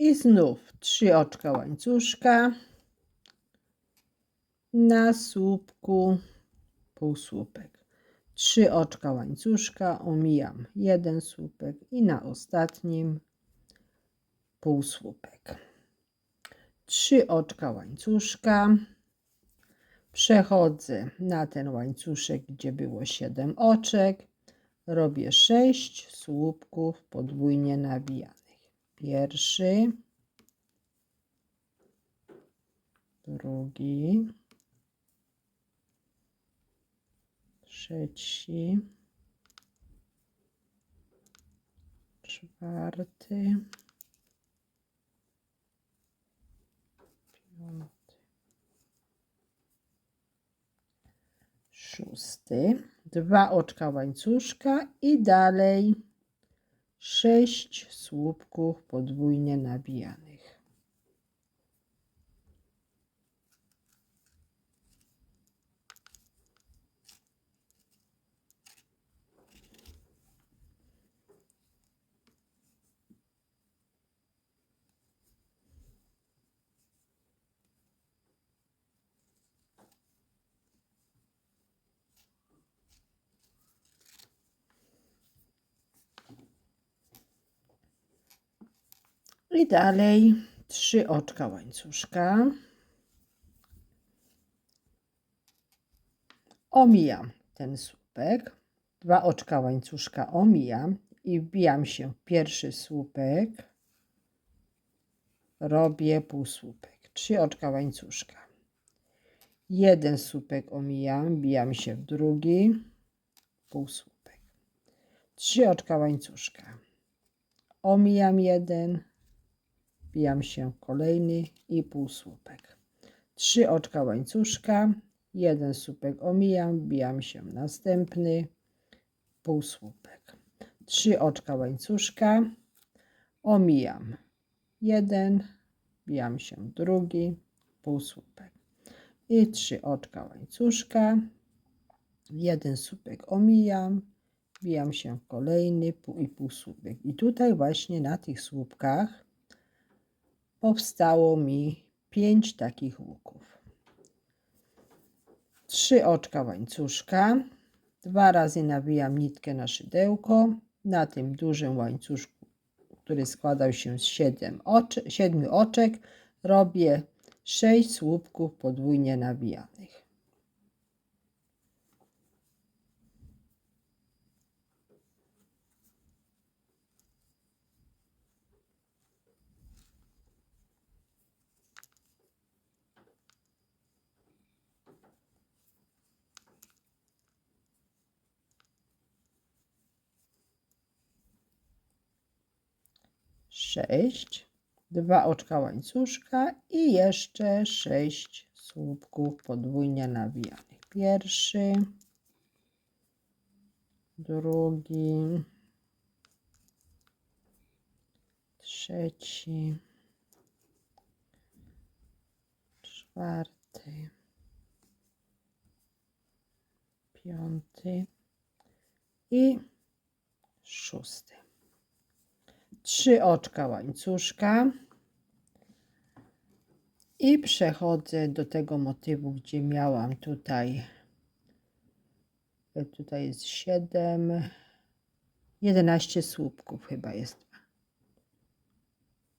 I znów trzy oczka łańcuszka na słupku półsłupek. Trzy oczka łańcuszka, omijam jeden słupek i na ostatnim półsłupek. Trzy oczka łańcuszka. Przechodzę na ten łańcuszek, gdzie było 7 oczek. Robię 6 słupków podwójnie nawijanych. Pierwszy, drugi, trzeci, czwarty, piąty, szósty, dwa oczka łańcuszka i dalej sześć słupków podwójnie nabijanych. I dalej trzy oczka łańcuszka. Omijam ten słupek. Dwa oczka łańcuszka omijam i wbijam się w pierwszy słupek. Robię półsłupek. Trzy oczka łańcuszka. Jeden słupek omijam, wbijam się w drugi. Półsłupek. Trzy oczka łańcuszka. Omijam jeden, wbijam się kolejny i półsłupek. Trzy oczka łańcuszka, jeden słupek omijam, wbijam się następny, półsłupek. Trzy oczka łańcuszka, omijam jeden, wbijam się drugi, półsłupek. I trzy oczka łańcuszka, jeden słupek omijam, wbijam się kolejny pół i półsłupek. I tutaj właśnie na tych słupkach powstało mi pięć takich łuków. Trzy oczka łańcuszka, dwa razy nawijam nitkę na szydełko, na tym dużym łańcuszku, który składał się z siedem siedmiu oczek, robię sześć słupków podwójnie nawijanych. Sześć, dwa oczka łańcuszka i jeszcze sześć słupków podwójnie nawijanych. Pierwszy, drugi, trzeci, czwarty, piąty i szósty trzy oczka łańcuszka. I przechodzę do tego motywu, gdzie miałam tutaj tutaj jest 7 11 słupków chyba jest.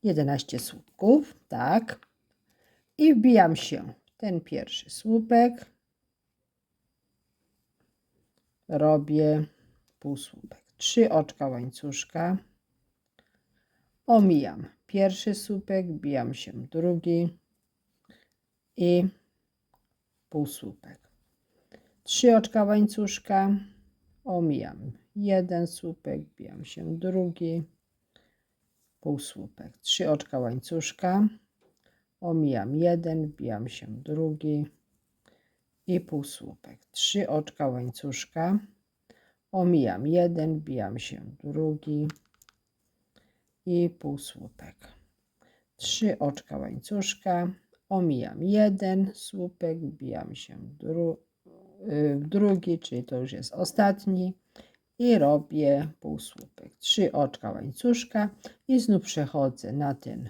11 słupków, tak. I wbijam się w ten pierwszy słupek. Robię półsłupek. Trzy oczka łańcuszka omijam. Pierwszy słupek, bijam się. Drugi i półsłupek. Trzy oczka łańcuszka, omijam. Jeden słupek, bijam się. Drugi, półsłupek. Trzy oczka łańcuszka, omijam. Jeden, bijam się. Drugi i półsłupek. Trzy oczka łańcuszka, omijam. Jeden, bijam się. Drugi, i półsłupek. Trzy oczka łańcuszka, omijam jeden słupek, wbijam się w, dru y, w drugi, czyli to już jest ostatni i robię półsłupek. Trzy oczka łańcuszka i znów przechodzę na ten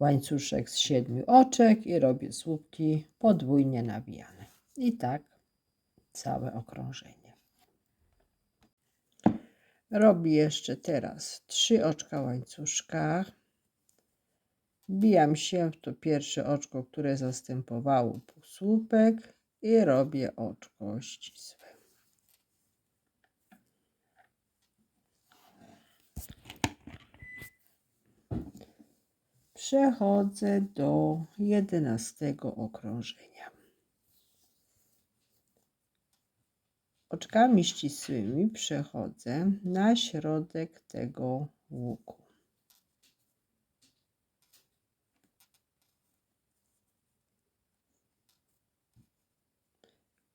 łańcuszek z siedmiu oczek i robię słupki podwójnie nawijane. I tak całe okrążenie. Robię jeszcze teraz trzy oczka łańcuszka. Wbijam się w to pierwsze oczko, które zastępowało półsłupek i robię oczko ścisłe. Przechodzę do jedenastego okrążenia. Oczkami ścisłymi przechodzę na środek tego łuku.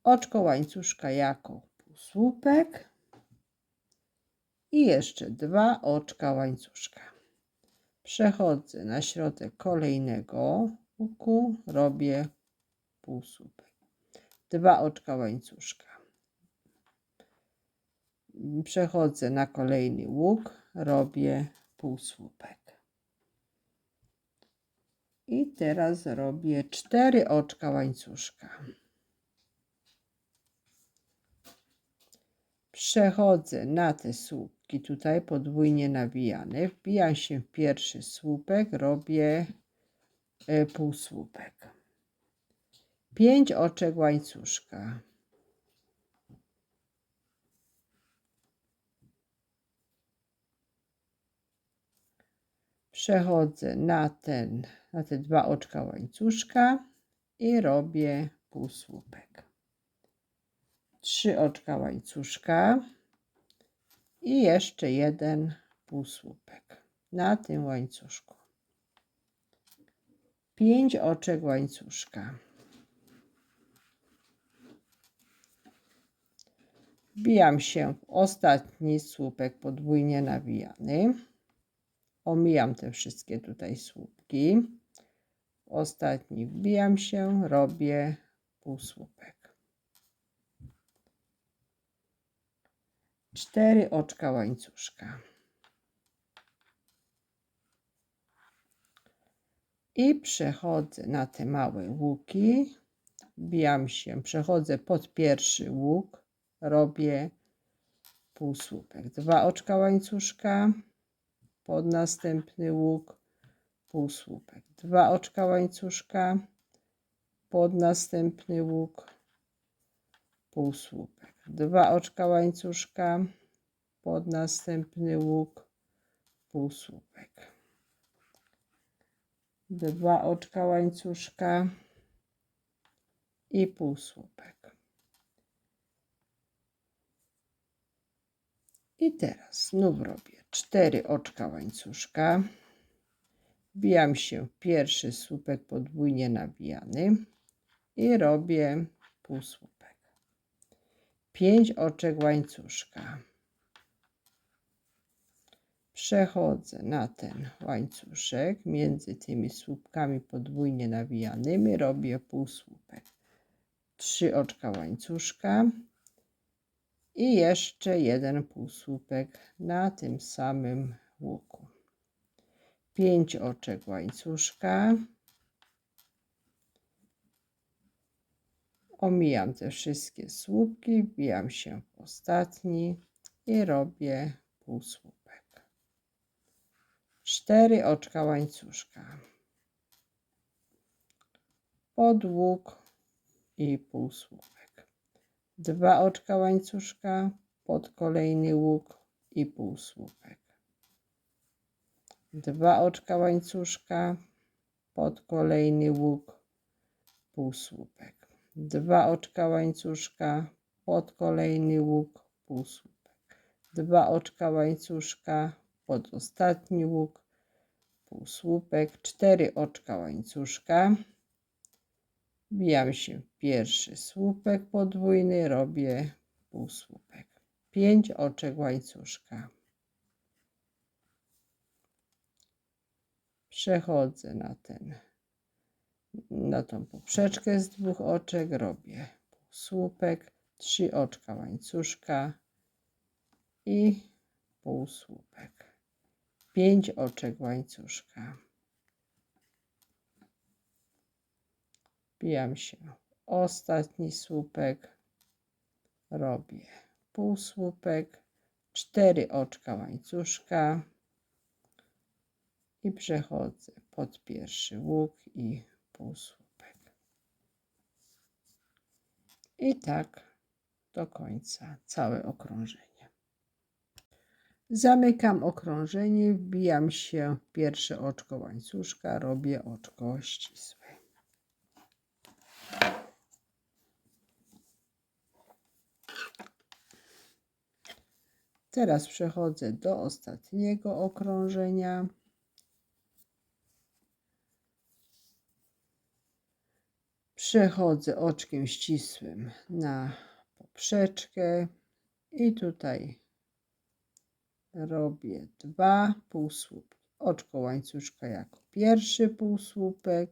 Oczko łańcuszka jako półsłupek i jeszcze dwa oczka łańcuszka. Przechodzę na środek kolejnego łuku, robię półsłupek. Dwa oczka łańcuszka. Przechodzę na kolejny łuk, robię półsłupek. I teraz robię cztery oczka łańcuszka. Przechodzę na te słupki, tutaj podwójnie nawijane. Wbijam się w pierwszy słupek, robię e, półsłupek. Pięć oczek łańcuszka. Przechodzę na ten, na te dwa oczka łańcuszka i robię półsłupek. Trzy oczka łańcuszka i jeszcze jeden półsłupek na tym łańcuszku. Pięć oczek łańcuszka. Wbijam się w ostatni słupek podwójnie nawijany. Omijam te wszystkie tutaj słupki. Ostatni wbijam się, robię półsłupek. Cztery oczka łańcuszka. I przechodzę na te małe łuki. Wbijam się, przechodzę pod pierwszy łuk, robię półsłupek. Dwa oczka łańcuszka pod następny łuk półsłupek. Dwa oczka łańcuszka pod następny łuk półsłupek. Dwa oczka łańcuszka pod następny łuk półsłupek. Dwa oczka łańcuszka i półsłupek. I teraz znów robię cztery oczka łańcuszka. Wbijam się pierwszy słupek podwójnie nawijany i robię półsłupek. Pięć oczek łańcuszka. Przechodzę na ten łańcuszek między tymi słupkami podwójnie nawijanymi, robię półsłupek. Trzy oczka łańcuszka i jeszcze jeden półsłupek na tym samym łuku. Pięć oczek łańcuszka. Omijam te wszystkie słupki, wbijam się w ostatni i robię półsłupek. Cztery oczka łańcuszka. Pod i półsłupek dwa oczka łańcuszka pod kolejny łuk i półsłupek. Dwa oczka łańcuszka pod kolejny łuk, półsłupek. Dwa oczka łańcuszka pod kolejny łuk, półsłupek. Dwa oczka łańcuszka pod ostatni łuk, półsłupek. Cztery oczka łańcuszka Wbijam się w pierwszy słupek podwójny, robię półsłupek. Pięć oczek łańcuszka. Przechodzę na ten, na tą poprzeczkę z dwóch oczek, robię półsłupek, trzy oczka łańcuszka i półsłupek. Pięć oczek łańcuszka wbijam się ostatni słupek, robię półsłupek, cztery oczka łańcuszka i przechodzę pod pierwszy łuk i półsłupek. I tak do końca całe okrążenie. Zamykam okrążenie, wbijam się w pierwsze oczko łańcuszka, robię oczko ścisłe. Teraz przechodzę do ostatniego okrążenia. Przechodzę oczkiem ścisłym na poprzeczkę i tutaj robię dwa półsłupki. Oczko łańcuszka jako pierwszy półsłupek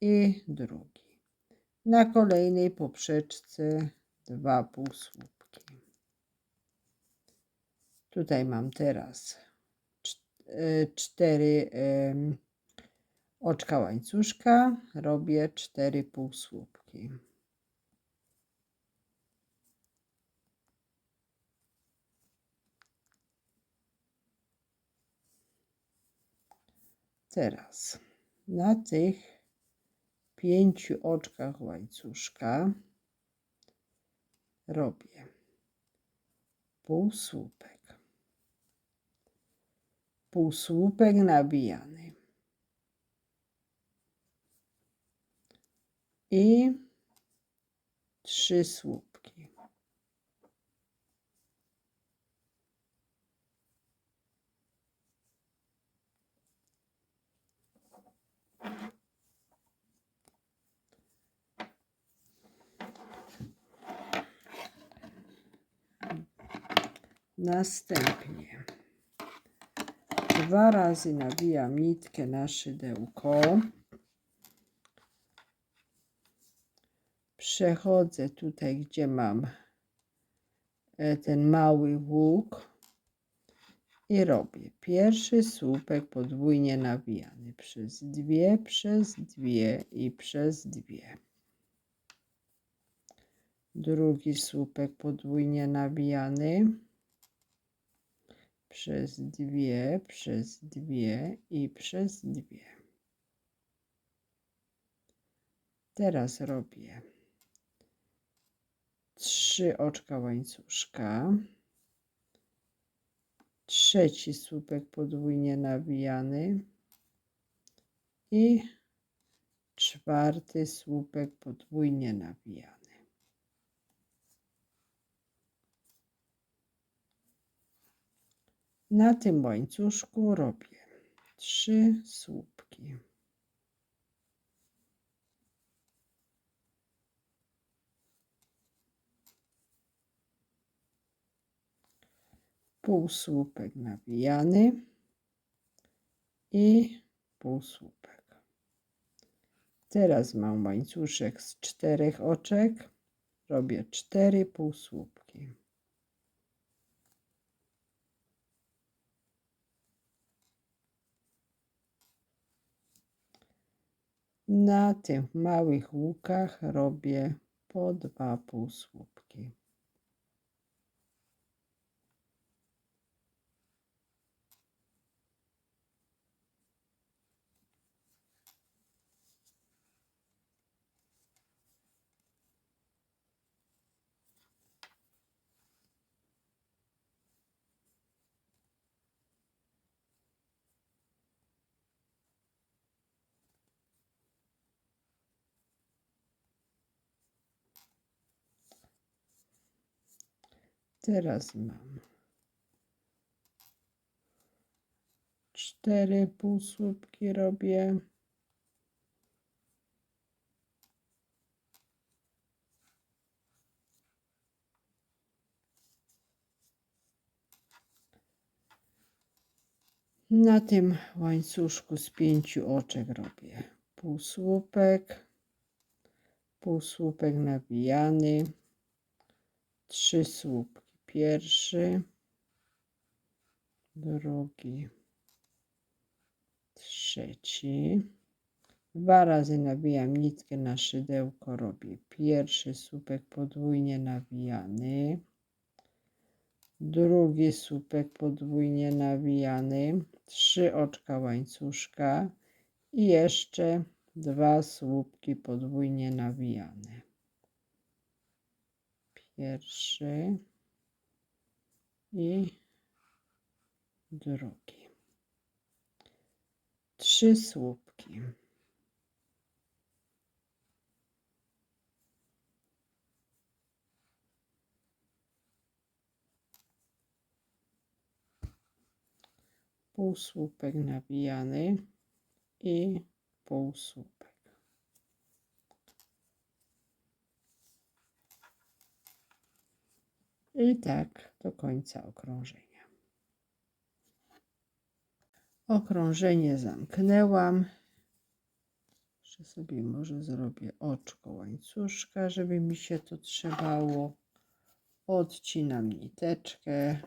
i drugi. Na kolejnej poprzeczce dwa półsłupki. Tutaj mam teraz e, cztery oczka łańcuszka, robię cztery półsłupki. Teraz na tych pięciu oczkach łańcuszka robię półsłupek, półsłupek nabijany i trzy słupki. Następnie dwa razy nawijam nitkę na szydełko. Przechodzę tutaj, gdzie mam e, ten mały łuk i robię pierwszy słupek podwójnie nawijany przez dwie, przez dwie i przez dwie. Drugi słupek podwójnie nawijany przez dwie, przez dwie i przez dwie. Teraz robię trzy oczka łańcuszka, trzeci słupek podwójnie nawijany i czwarty słupek podwójnie nawijany. Na tym łańcuszku robię trzy słupki. Półsłupek nawijany i półsłupek. Teraz mam łańcuszek z czterech oczek. Robię cztery półsłupki. Na tych małych łukach robię po dwa półsłupki. Teraz mam cztery półsłupki robię. Na tym łańcuszku z pięciu oczek robię półsłupek, półsłupek nawijany, trzy słupki. Pierwszy, drugi, trzeci. Dwa razy nawijam nitkę na szydełko, robię pierwszy słupek podwójnie nawijany, drugi słupek podwójnie nawijany, trzy oczka łańcuszka i jeszcze dwa słupki podwójnie nawijane. Pierwszy i drugi. Trzy słupki. półsłupek nawijany i półsłupek. I tak do końca okrążenia. Okrążenie zamknęłam. Jeszcze sobie może zrobię oczko łańcuszka, żeby mi się to trzymało. Odcinam niteczkę.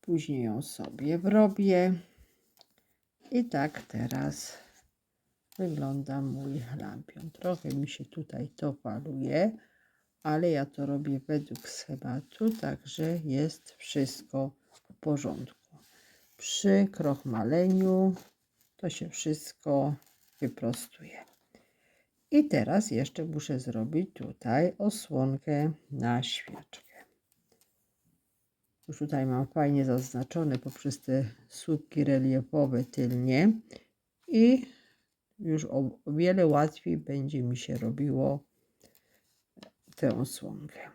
Później ją sobie wrobię. I tak teraz wygląda mój lampion. Trochę mi się tutaj to faluje, ale ja to robię według schematu, także jest wszystko w porządku. Przy krochmaleniu to się wszystko wyprostuje. I teraz jeszcze muszę zrobić tutaj osłonkę na świeczkę. Już tutaj mam fajnie zaznaczone poprzez te słupki reliefowe tylnie i już o, o wiele łatwiej będzie mi się robiło tę osłonkę.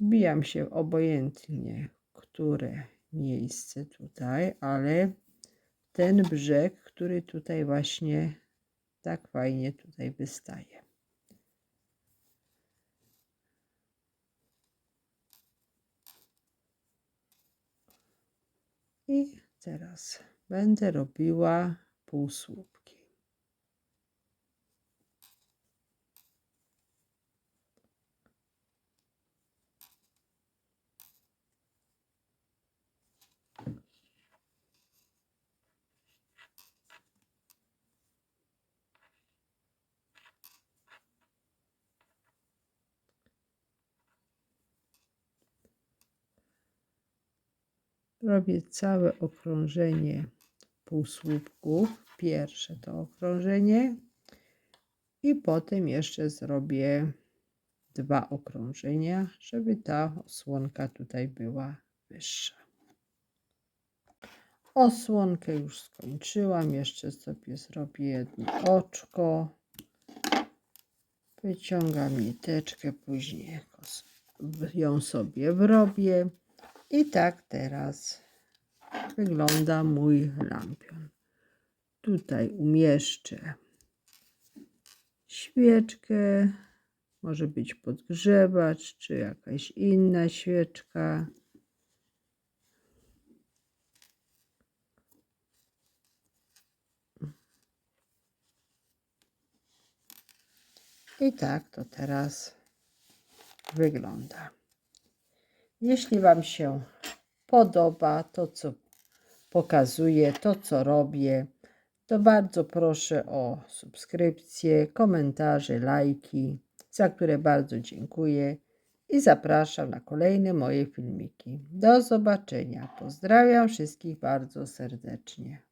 Bijam się obojętnie, które miejsce tutaj, ale ten brzeg, który tutaj właśnie tak fajnie tutaj wystaje. I teraz będę robiła półsłupki. Robię całe okrążenie półsłupków. Pierwsze to okrążenie i potem jeszcze zrobię dwa okrążenia, żeby ta osłonka tutaj była wyższa. Osłonkę już skończyłam. Jeszcze sobie zrobię jedno oczko. Wyciągam niteczkę, później ją sobie wrobię. I tak teraz wygląda mój lampion. Tutaj umieszczę świeczkę, może być podgrzewacz, czy jakaś inna świeczka. I tak to teraz wygląda. Jeśli Wam się podoba to, co pokazuję, to, co robię, to bardzo proszę o subskrypcje, komentarze, lajki, za które bardzo dziękuję i zapraszam na kolejne moje filmiki. Do zobaczenia. Pozdrawiam wszystkich bardzo serdecznie.